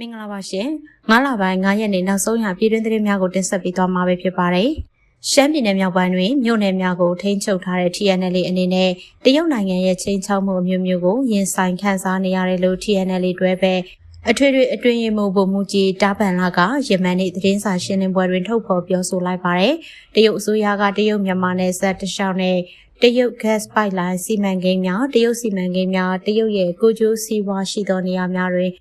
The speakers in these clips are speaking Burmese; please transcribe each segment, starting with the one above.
မင်္ဂလာပါရှင်9လပိုင်း9ရက်နေ့နောက်ဆုံးရပြည်တွင်းသတင်းများကိုတင်ဆက်ပေးသွားမှာပဲဖြစ်ပါတယ်ရှမ်းပြည်နယ်မြောက်ပိုင်းတွင်မြို့နယ်များကိုထိန်းချုပ်ထားတဲ့ TNL အနေနဲ့တရုတ်နိုင်ငံရဲ့ချိန်ချောက်မှုအမျိုးမျိုးကိုရင်ဆိုင်ခံစားနေရတယ်လို့ TNL တွဲပဲအထွေထွေအတွင်းရေးမှူးဗိုလ်မှူးကြီးတာပန်လာကယမန်နေ့သတင်းစာရှင်းလင်းပွဲတွင်ထုတ်ဖော်ပြောဆိုလိုက်ပါတယ်။တရုတ်အစိုးရကတရုတ်မြန်မာနယ်စပ်တလျှောက်နဲ့တရုတ် gas pipeline စီမံကိန်းများတရုတ်စီမံကိန်းများတရုတ်ရဲ့ကိုကျိုးစီးပွားရှိသောနေရာများတွင်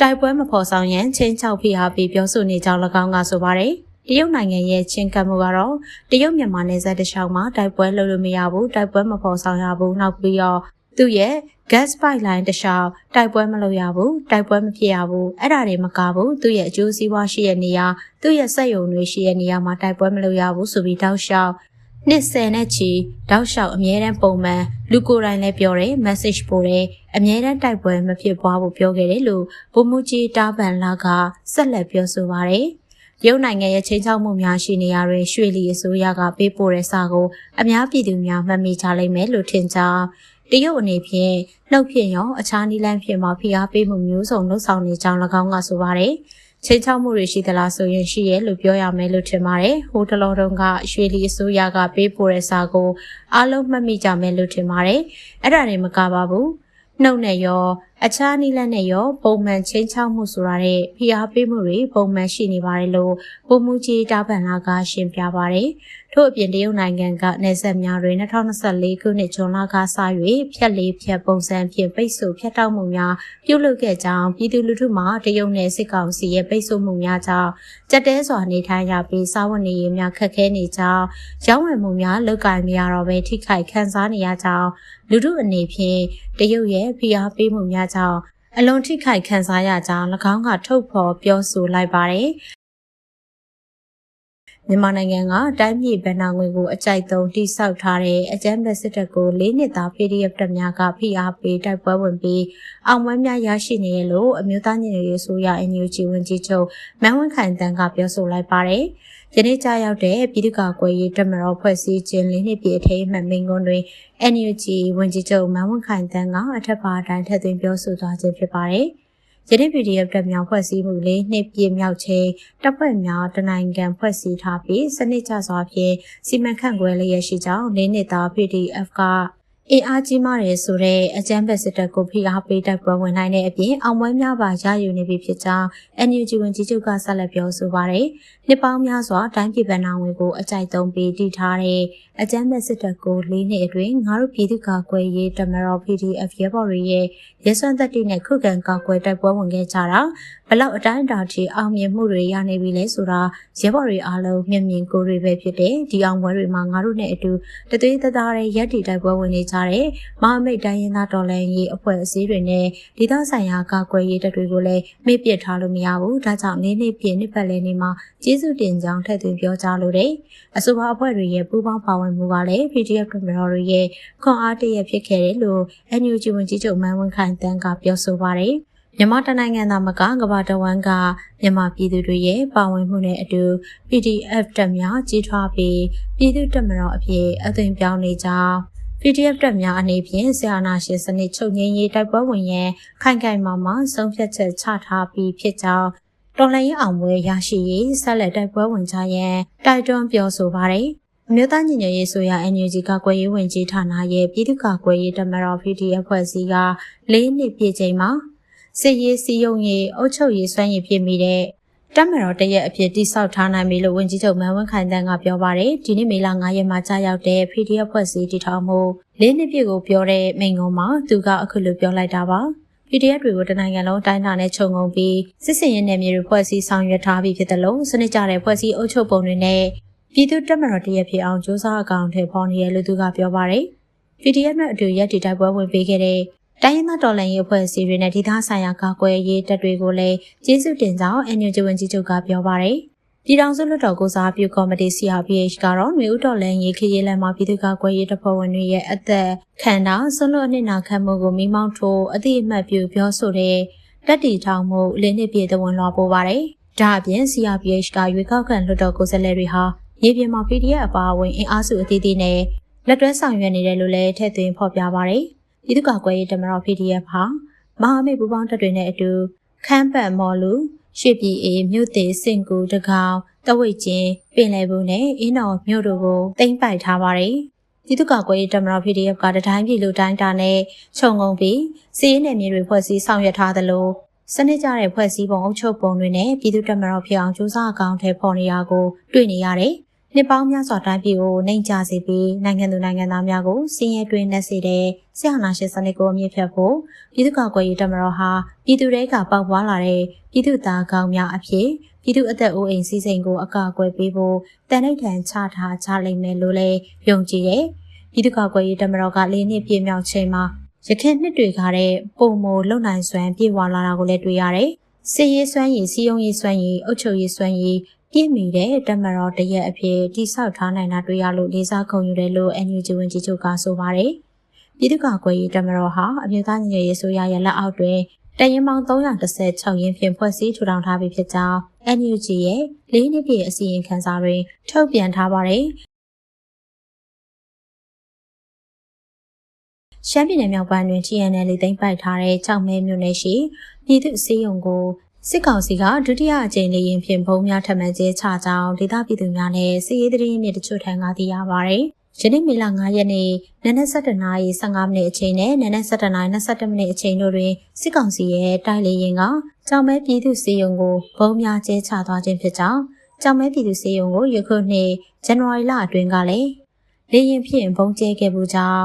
တိုက်ပွဲမဖော်ဆောင်ရန်ချင်းချောက်ဖိအားပေးပြောဆိုနေကြောင်း၎င်းကဆိုပါတယ်။တရုတ်နိုင်ငံရဲ့ချင်းကပ်မှုကတော့တရုတ်မြန်မာနယ်စပ်တလျှောက်မှာတိုက်ပွဲလုပ်လို့မရဘူးတိုက်ပွဲမဖော်ဆောင်ရဘူးနောက်ပြီးတော့သူ့ရဲ့ gas pipeline တလျှောက်တိုက်ပွဲမလုပ်ရဘူးတိုက်ပွဲမဖြစ်ရဘူးအဲ့ဒါတွေမကဘူးသူ့ရဲ့အကျိုးစီးပွားရှိတဲ့နေရာသူ့ရဲ့စက်ရုံတွေရှိတဲ့နေရာမှာတိုက်ပွဲမလုပ်ရဘူးဆိုပြီးတောက်လျှောက် နှစ်ဆယ်နဲ့ချီတောက်လျှောက်အမြဲတမ်းပုံမှန်လူကိုယ်တိုင်လည်းပြောတယ် message ပို့တယ်အမြဲတမ်းတိုက်ပွဲမဖြစ်ပွားဖို့ပြောခဲ့တယ်လို့ဗိုလ်မှူးကြီးတာပန်လာကဆက်လက်ပြောဆိုပါတယ်ရုပ်နိုင်ငံရဲ့ချိန်ချောက်မှုများရှိနေရတွင်ရွှေလီအစိုးရကပေးပို့တဲ့စာကိုအများပြည်သူများမှတ်မိကြလိမ့်မယ်လို့ထင်ကြောင်းတရုတ်အနေဖြင့်နှုတ်ဖြင့်ရောအခြားနည်းလမ်းဖြင့်မှဖိအားပေးမှုမျိုးစုံလှုပ်ဆောင်နေကြောင်း၎င်းကဆိုပါတယ်။ ချိန်ချောက်မှုတွေရှိသလားဆိုရင်ရှိရဲ့လို့ပြောရမယ်လို့ထင်ပါတယ်။ဟိုတလောတုန်းကရွှေလီအစိုးရကပေးပို့တဲ့စာကိုအားလုံးမှတ်မိကြမယ်လို့ထင်ပါတယ်။အဲ့ဒါတွေမကပါဘူး။နှုတ်နဲ့ရော အခြားနည်းလမ်းနဲ့ရောပုံမှန်ချင်းချောက်မှုဆိုတာတဲ့ဖိအားပေးမှုတွေပုံမှန်ရှိနေပါတယ်လို့ပုံမှုကြီးတာပန်လာကရှင်းပြပါတယ်။ထို့အပြင်တရုတ်နိုင်ငံကနေဆက်များတွင်2024ခုနှစ်ဇွန်လကစ၍ဖြက်လေးဖြက်ပုံစံဖြင့်ပိတ်ဆို့ဖြတ်တောက်မှုများပြုလုပ်ခဲ့ကြောင်းပြည်သူလူထုမှတရုတ်နယ်စစ်ကောင်စီရဲ့ပိတ်ဆို့မှုများကြောင့်ကြက်တဲစွာနေထိုင်ရပြီးစားဝတ်နေရေးများခက်ခဲနေကြောင်းရောင်းဝယ်မှုများလုပ်ကိုင်မရတော့ဘဲထိခိုက်ခံစားနေရကြောင်းလူထုအနေဖြင့်တရုတ်ရဲ့ဖိအားပေးမှုများကြောင့်အလွန်ထိခိုက်ခံစားရကြောင်း၎င်းကထုတ်ဖော်ပြောဆိုလိုက်ပါတယ် မြန်မာနိုင်ငံကတိုင်းပြည်ဗဏ္ဍာငွေကိုအကြိုက်သုံးတိစောက်ထားတဲ့အကြမ်းဖက်စစ်တပ်ကို၄နှစ်သား PDF တပ်များကဖိအားပေးတိုက်ပွဲဝင်ပြီးအောင်ပွဲများရရှိနေရလို့အမျိုးသားညီညွတ်ရေးဆိုရ NUG ဝန်ကြီးချုပ်မန်းဝင်းခိုင်တန်းကပြောဆိုလိုက်ပါတယ်။ယနေ့ကြားရောက်တဲ့ပြည်သူ့ကာကွယ်ရေးတပ်မတော်ဖွဲ့စည်းခြင်း၄နှစ်ပြည့်အထိမ်းအမှတ်မိန့်ခွန်းတွင် NUG ဝန်ကြီးချုပ်မန်းဝင်းခိုင်တန်းကအထက်ပါအတိုင်းထည့်သွင်းပြောဆိုသွားခြင်းဖြစ်ပါတယ်။ ရတဲ့ PDF တပ်များဖွဲ့စည်းမှုလေးနှစ်ပြည့်မြောက်ချိန်တပ်ဖွဲ့များတနိုင်ငံဖွဲ့စည်းထားပြီးစနစ်ကျစွာဖြင့်စီမံခန့်ခွဲလျက်ရှိကြောင်းလေးနှစ်သား PDF က အင်အားကြီးမားတယ်ဆိုတဲ့အကြမ်းဖက်စစ်တပ်ကိုဖိအားပေးတိုက်ပွဲဝင်နိုင်တဲ့အပြင်အောင်ပွဲများပါရယူနေပြီဖြစ်ကြောင်း NUG ဝန်ကြီးချုပ်ကဆက်လက်ပြောဆိုပါတယ်။နှစ်ပေါင်းများစွာတိုင်းပြည်ဗဏ္ဍာငွေကိုအကြိုက်သုံးပြီးတည်ထားတဲ့အကြမ်းဖက်စစ်တပ်ကို၄နှစ်အတွင်းငါတို့ပြည်သူ့ကာကွယ်ရေးတမတော် PDF ရဲဘော်တွေရဲ့ရဲစွမ်းသက်တည်နဲ့ခုခံကာကွယ်တိုက်ပွဲဝင်ခဲ့ကြတာဘလောက်အတိုင်းအတာထိအောင်မြင်မှုတွေရနေပြီလဲဆိုတာရဲဘော်တွေအားလုံးမျက်မြင်ကိုယ်တွေပဲဖြစ်တယ်ဒီအောင်ပွဲတွေမှာငါတို့နဲ့အတူတသွေးတသားတဲ့ရက်တီတိုက်ပွဲဝင်နေကြတဲ့မဟာမိတ်တိုင်းရင်းသားတော်လှန်ရေးအဖွဲ့အစည်းတွေနဲ့ဒေသဆိုင်ရာကာကွယ်ရေးတပ်တွေကိုလည်းမေ့ပစ်ထားလို့မရဘူးဒါကြောင့်နေ့နေ့ပြည့်နှစ်ပတ်လည်နေ့မှာကျေးဇူးတင်ကြောင်းထည့်သွင်းပြောကြားလိုတယ်အဆိုပါအဖွဲ့တွေရဲ့ပူးပေါင်းပါဝင်မှုကလည်း PDF ကမတော်တွေရဲ့ခွန်အားတရဖြစ်ခဲ့တယ်လို့ NUG ဝန်ကြီးချုပ်မန်းဝင်းခိုင်တန်းကပြောဆိုပါတယ်မြန်မာတနိုင်ငံသားမကကဘာတဝမ်းကမြန်မာပြည်သူတွေရဲ့ပါဝင်မှုနဲ့အတူ PDF တပ်များကြီးထွားပြီးပြည်သူတပ်မတော်အဖြစ်အသွင်ပြောင်းနေကြောင်း PDF တပ်များအနေဖြင့်ဆရာနာရှင်စနစ်ချုပ်ငင်းရေးတိုက်ပွဲဝင်ရန်ခိုင်ခိုင်မာမာဆုံးဖြတ်ချက်ချထားပြီးဖြစ်ကြောင်းတော်လှန်ရေးအောင်ပွဲရရှိရေးဆက်လက်တိုက်ပွဲဝင်ကြရန်တိုက်တွန်းပြောဆိုပါတယ်။အမျိုးသားညီညွတ်ရေးဆိုရ NUG ကကွယ်ရေးဝင်ကြီးဌာနရဲ့ပြည်သူ့ကာကွယ်ရေးတပ်မတော် PDF ဖွဲ့စည်းက၄နှစ်ပြည့်ချိန်မှာစစ်ရေးစီယုံရေးအုပ်ချုပ်ရေးစွမ်းရည်ဖြစ်မိတဲ့ တပ်မတော်တရက်အဖြစ်တိစောက်ထားနိုင်ပြီလို့ဝန်ကြီးချုပ်မန်ဝင်းခိုင်တန်းကပြောပါတယ်ဒီနေ့မေလ9ရက်မှာကြာရောက်တဲ့ PDF ဖွဲ့စည်းတည်ထောင်မှု၄နှစ်ပြည့်ကိုပြောတဲ့မိန့်ခွန်းမှာသူကအခုလိုပြောလိုက်တာပါ PDF တွေကိုတနိုင်ငံလုံးတိုင်းတာနဲ့ခြုံငုံပြီးစစ်စင်ရေးနယ်မြေတွေဖွဲ့စည်းဆောင်ရွက်ထားပြီးဖြစ်တယ်လို့စနစ်ကျတဲ့ဖွဲ့စည်းအုပ်ချုပ်ပုံတွေနဲ့ပြည်သူတပ်မတော်တရက်ဖြစ်အောင်စ조사အကောင့်ထဲပေါ်နေရလို့သူကပြောပါတယ် PDF နဲ့အတူရက်တီတိုက်ပွဲဝင်ပေးခဲ့တဲ့ တိုင်းရင်းသားတော်လှန်ရေးအဖွဲ့အစည်းတွေနဲ့ဒေသဆိုင်ရာကာကွယ်ရေးတပ်တွေကိုလည်းကျေးဇူးတင်ကြောင်း NUG ဝန်ကြီးချုပ်ကပြောပါတယ်။ပြည်ထောင်စုလွှတ်တော်ကိုစားပြုကော်မတီ CRPH ကတော့မျိုးဥတော်လန်ရေးခရီးလမ်းမှာပြည်သူ့ကာကွယ်ရေးတပ်ဖွဲ့ဝင်တွေရဲ့အသက်ခံတာဆွလွတ်အနှစ်နာခံမှုကိုမိမောင်းထိုးအသိအမှတ်ပြုပြောဆိုတဲ့တက်တီထောင်မှုလင်းနှစ်ပြည့်သဝင်လွှာပို့ပါတယ်။ဒါအပြင် CRPH ကရွေးကောက်ခံလွှတ်တော်ကိုယ်စားလှယ်တွေဟာရေပြင်မှာ PDF အပါအဝင်အင်အားစုအသီးသီးနဲ့လက်တွဲဆောင်ရွက်နေတယ်လို့လည်းထည့်သွင်းဖော်ပြပါတယ်။ ပြည်သူ့ကာကွယ်ရေးတမတော် PDF ဟာမဟာမိတ်ပူးပေါင်းတပ်တွေနဲ့အတူခမ်းပတ်မော်လူရွှေပြည်အေမြို့သေးစင်ကူတကောင်တဝိတ်ချင်းပင်လယ်ဘူးနဲ့အင်းတော်မြို့တို့ကိုတင်ပိုက်ထားပါတယ်ပြည်သူ့ကာကွယ်ရေးတမတော် PDF ကတတိုင်းပြည်လူတိုင်းတာနဲ့ခြုံငုံပြီးစီးရဲနယ်မြေတွေဖွဲ့စည်းဆောင်ရွက်ထားသလိုစနစ်ကျတဲ့ဖွဲ့စည်းပုံအုပ်ချုပ်ပုံတွေနဲ့ပြည်သူ့တမတော်ဖြစ်အောင်ကြိုးစားအကောင့်ထဲပေါ်နေရကိုတွေ့နေရတယ်။ နှစ်ပေါင်းများစွာတိုင်းပြည်ကိုနှိမ်ချစေပြီးနိုင်ငံသူနိုင်ငံသားများကိုစည်ရဲတွင်နှက်စေတဲ့ဆရာနာရှင်စနစ်ကိုအမြင့်ဖြတ်ဖို့ပြည်သူ့ကာကွယ်ရေးတမတော်ဟာပြည်သူတွေကပေါက်ပွားလာတဲ့ပြည်သူသားကောင်းများအဖြစ်ပြည်သူအသက်အိုးအိမ်စီးစိမ်ကိုအကာအကွယ်ပေးဖို့တန်ဋိဌာန်ချထားကြလိမ့်မယ်လို့လည်းယုံကြည်တယ်။ပြည်သူ့ကာကွယ်ရေးတမတော်က၄နှစ်ပြည့်မြောက်ချိန်မှာရခင်နှစ်တွေကတဲ့ပုံမလုံနိုင်စွမ်းပြေဝလာတာကိုလည်းတွေ့ရတယ်။စစ်ရေးစွမ်းရည်စီယုံရေးစွမ်းရည်အုပ်ချုပ်ရေးစွမ်းရည် ပြည့်မီတဲ့တမတော်တရက်အဖြစ်တိဆောက်ထားနိုင်တာတွေ့ရလို့လေးစားခုံယူတယ်လို့ NUG ဝန်ကြီးချုပ်ကဆိုပါတယ်။ပြည်သူ့ကာကွယ်ရေးတမတော်ဟာအမျိုးသားညီညွတ်ရေးဆိုရရဲ့လက်အောက်တွင်တရင်ပေါင်း316ရင်းဖြင့်ဖွဲ့စည်းထူထောင်ထားပြီးဖြစ်ကြောင်း NUG ရဲ့လေးနှစ်ပြည့်အစီရင်ခံစာတွင်ထုတ်ပြန်ထားပါတယ်။ရှမ်းပြည်နယ်မြောက်ပိုင်းတွင် TNL သိမ်းပိုက်ထားတဲ့ကြောက်မဲမြို့နယ်ရှိပြည်သူ့စီးရုံကို စစ်ကောင်စီကဒုတိယအကြိမ်လေရင်ဖြင့်ဘုံများထပ်မံကျဲချကြောင်းဒေသပြည်သူများနဲ့စီးရေးသတင်းမြစ်တချို့ထံကသိရပါဗျ။ယနေ့မေလ9ရက်နေ့နနက်7:15နာရီ15မိနစ်အချိန်နဲ့နနက်7:00နာရီ22မိနစ်အချိန်တို့တွင်စစ်ကောင်စီရဲ့တိုက်လေရင်ကကြောင်မဲပြည်သူစီယုံကိုဘုံများကျဲချသွားခြင်းဖြစ်ကြောင်းကြောင်မဲပြည်သူစီယုံကိုယခုနှစ်ဇန်နဝါရီလအတွင်းကလည်းလေရင်ဖြင့်ဘုံကျဲခဲ့မှုကြောင့်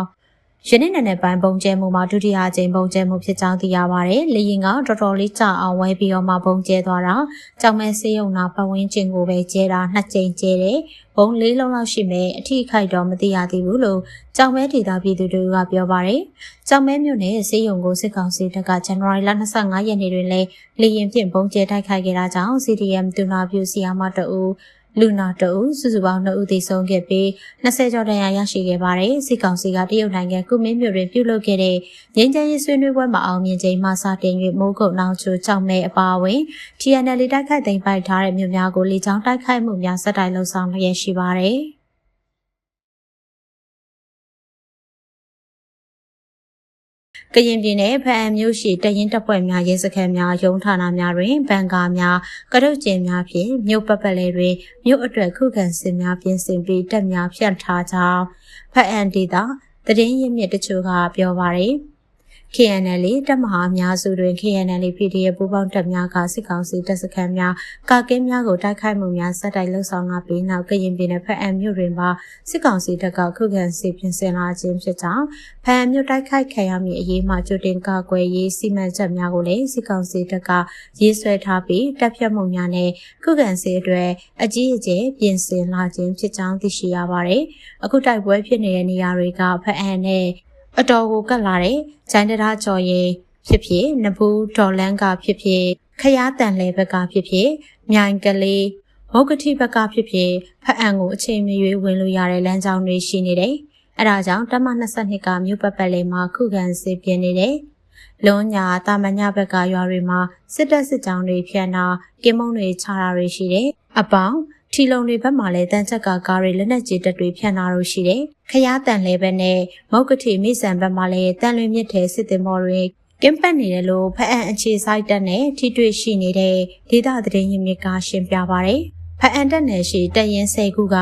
ယနေ့နေ့နဲ့ပိုင်းပုံကျဲမှုမှာဒုတိယအကြိမ်ပုံကျဲမှုဖြစ်ကြောင်းသိရပါတယ်။လေရင်ကတော်တော်လေးကြာအောင်ဝဲပြီးတော့မှပုံကျဲသွားတာ။ကြောင်မဲစေးရုံနာပတ်ဝန်းကျင်ကိုပဲကျဲတာနှစ်ကြိမ်ကျဲတယ်။ဘုံလေးလုံးလောက်ရှိမယ်အထီးခိုက်တော့မသိရသေးဘူးလို့ကြောင်မဲဒေတာပြည်သူတွေကပြောပါတယ်။ကြောင်မဲမြို့နယ်စေးရုံကိုစစ်ကောင်စီတပ်ကဇန်နဝါရီလ25ရက်နေ့တွင်လည်းလေရင်ဖြင့်ပုံကျဲတိုက်ခိုက်ခဲ့တာကြောင့် CDM တူနာပြူစီယာမတအူ လူနာတအုပ်စုစုပေါင်း2ဦးသေဆုံးခဲ့ပြီး20ကျော်ဒဏ်ရာရရှိခဲ့ပါတယ်။စစ်ကောင်စီကတရုတ်နိုင်ငံကုမင်းမြို့တွင်ပြုလုပ်ခဲ့တဲ့ငြိမ်းချမ်းရေးဆွေးနွေးပွဲမှာအောင်မြင်ချိန်မှစတင်၍မိုးကုတ်နောင်ချိုကြောက်မဲအပါအဝင် TNL တိုက်ခိုက်သိမ်းပိုက်ထားတဲ့မြို့များကိုလေကြောင်းတိုက်ခိုက်မှုများဆက်တိုက်လှုံ့ဆော်လျက်ရှိပါတယ်။ ကရင်ပြည်နယ်ဖအံမြို့ရှိတရင်တပ်ဖွဲ့များရဲစခန်းများရုံးဌာနများတွင်ဘန်ကာများကရုတ်ကျင်းများဖြင့်မြို့ပတ်ပတ်လည်တွင်မြို့အတွက်ခုခံစစ်များပြင်ဆင်ပြီးတပ်များဖြန့်ထားကြောင်းဖအံဒေသသတင်းရင်းမြစ်တချို့ကပြောပါရယ် KNL တပ်မဟာအများစုတွင် KNL PDF ပူးပေါင်းတပ်များကစစ်ကောင်စီတပ်စခန်းများကာကင်းများကိုတိုက်ခိုက်မှုများဆက်တိုက်လှုပ်ဆောင်လာပြီးနောက်ကရင်ပြည်နယ်ဖက်အံမြို့တွင်ပါစစ်ကောင်စီတပ်ကခုခံစစ်ပြင်ဆင်လာခြင်းဖြစ်ကြောင်းဖက်အံမြို့တိုက်ခိုက်ခံရမည့်အရေးမှကြိုတင်ကာကွယ်ရေးစီမံချက်များကိုလည်းစစ်ကောင်စီတပ်ကရေးဆွဲထားပြီးတပ်ဖြတ်မှုများနဲ့ခုခံစစ်အတွက်အကြီးအကျယ်ပြင်ဆင်လာခြင်းဖြစ်ကြောင်းသိရှိရပါတယ်။အခုတိုက်ပွဲဖြစ်နေတဲ့နေရာတွေကဖက်အံနဲ့ အတော်ကိုကတ်လာတဲ့ဂျိုင်းတရာကျော်ရင်ဖြစ်ဖြစ်နဘူးဒေါ်လန်းကဖြစ်ဖြစ်ခရားတန်လေဘက်ကဖြစ်ဖြစ်မြိုင်ကလေးမုတ်ကတိဘက်ကဖြစ်ဖြစ်ဖအံကိုအချိန်မရွေးဝင်လို့ရတဲ့လမ်းကြောင်းတွေရှိနေတယ်။အဲဒါကြောင့်တမ22ကမြို့ပတ်ပတ်လေးမှာခုခံစစ်ပြင်နေတယ်။လွန်ညာတာမညဘက်ကရွာတွေမှာစစ်တပ်စစ်ကြောင်းတွေဖြန့်တာကင်းမုံတွေချတာတွေရှိတယ်။အပေါင်း ထီလုံတွေဘက်မှာလည်းတန်ချက်ကကားတွေလက်နက်ကြီးတပ်တွေဖြန့်လာလို့ရှိတယ်။ခရားတန်လဲဘက်နဲ့မောက်ကတိမိဆန်ဘက်မှာလည်းတန်လွင်မြစ်ထဲစစ်တင်မော်တွေကင်းပတ်နေတယ်လို့ဖအံအခြေဆိုင်တက်နဲ့ထိတွေ့ရှိနေတဲ့ဒေသသတင်းရင်းမြစ်ကရှင်းပြပါရယ်။ဖအံတက်နယ်ရှိတရင်၁၀ခုက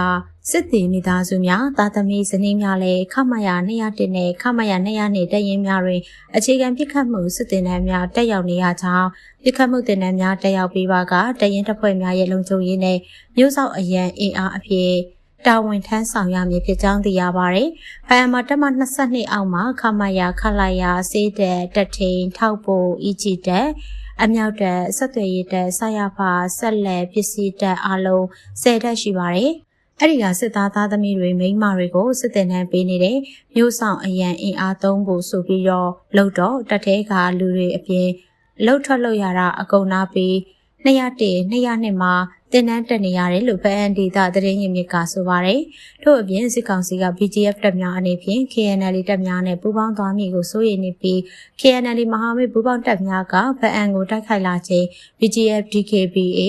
စစ်တီမိသားစုများတာသမီဇနီးများလည်းခမရ201နဲ့ခမရ200နဲ့တရင်များတွင်အခြေခံပြစ်ခတ်မှုစစ်တင်တန်းများတက်ရောက်နေရကြောင်းပြစ်ခတ်မှုတင်တန်းများတက်ရောက်ပြီးပါကတရင်တပ်ဖွဲ့များရဲ့လုံခြုံရေးနဲ့မြို့ဆောက်အရန်အင်အားအဖြစ်တာဝန်ထမ်းဆောင်ရမည်ဖြစ်ကြောင်းသိရပါတယ်။ဖအမတက်မ22အောက်မှာခမရခလာရစေးတဲ့တက်ထိန်ထောက်ပိုအီဂျီတက်အမြောက်တက်ဆက်သွယ်ရေးတက်ဆရာဖာဆက်လက်ပစ္စည်းတက်အလုံး10တက်ရှိပါတယ်။ အဲ့ဒီကစစ်သားသားသမီးတွေမိန်းမတွေကိုစစ်တင်နှံပေးနေတဲ့မျိုးဆောင်အရန်အင်အားသုံးဖို့ဆိုပြီးတော့လှုပ်တော့တက်သေးကလူတွေအပြင်လှုပ်ထွက်လို့ရတာအကုန်နာပြီး201 202မှာ တင်နန်းတက်နေရတယ်လို့ဖအန်ဒေတာသတင်းရင်းမြစ်ကဆိုပါတယ်။ထို့အပြင်စစ်ကောင်စီက BGF တပ်များအနေဖြင့် KNL တပ်များနဲ့ပူးပေါင်းသွားမည်ကိုစိုးရိမ်နေပြီး KNL မဟာမိတ်ပူးပေါင်းတပ်များကဖအန်ကိုတိုက်ခိုက်လာခြင်း BGF DKBA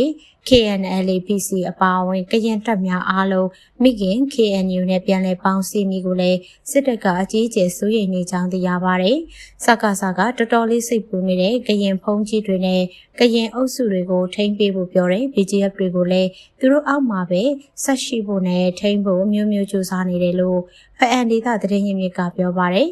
KNL PC အပါအဝင်ကရင်တပ်များအားလုံးမိခင် KNU နဲ့ပြန်လည်ပေါင်းစည်းမိကိုလည်းစစ်တပ်ကအကြီးအကျယ်စိုးရိမ်နေကြောင်းသိရပါတယ်။စကားစကားတော်တော်လေးစိတ်ပူနေတဲ့ကရင်ဖုံးကြီးတွေနဲ့ကရင်အုပ်စုတွေကိုထိမ့်ပေးဖို့ပြောတယ် BGF တွေကိုလည်းသူတို့အောက်မှာပဲဆက်ရှိဖို့နဲ့ထိမ့်ဖို့မျိုးမျိုးကြိုးစားနေတယ်လို့ဖအန်ဒေတာသတင်းရင်းမြစ်ကပြောပါတယ်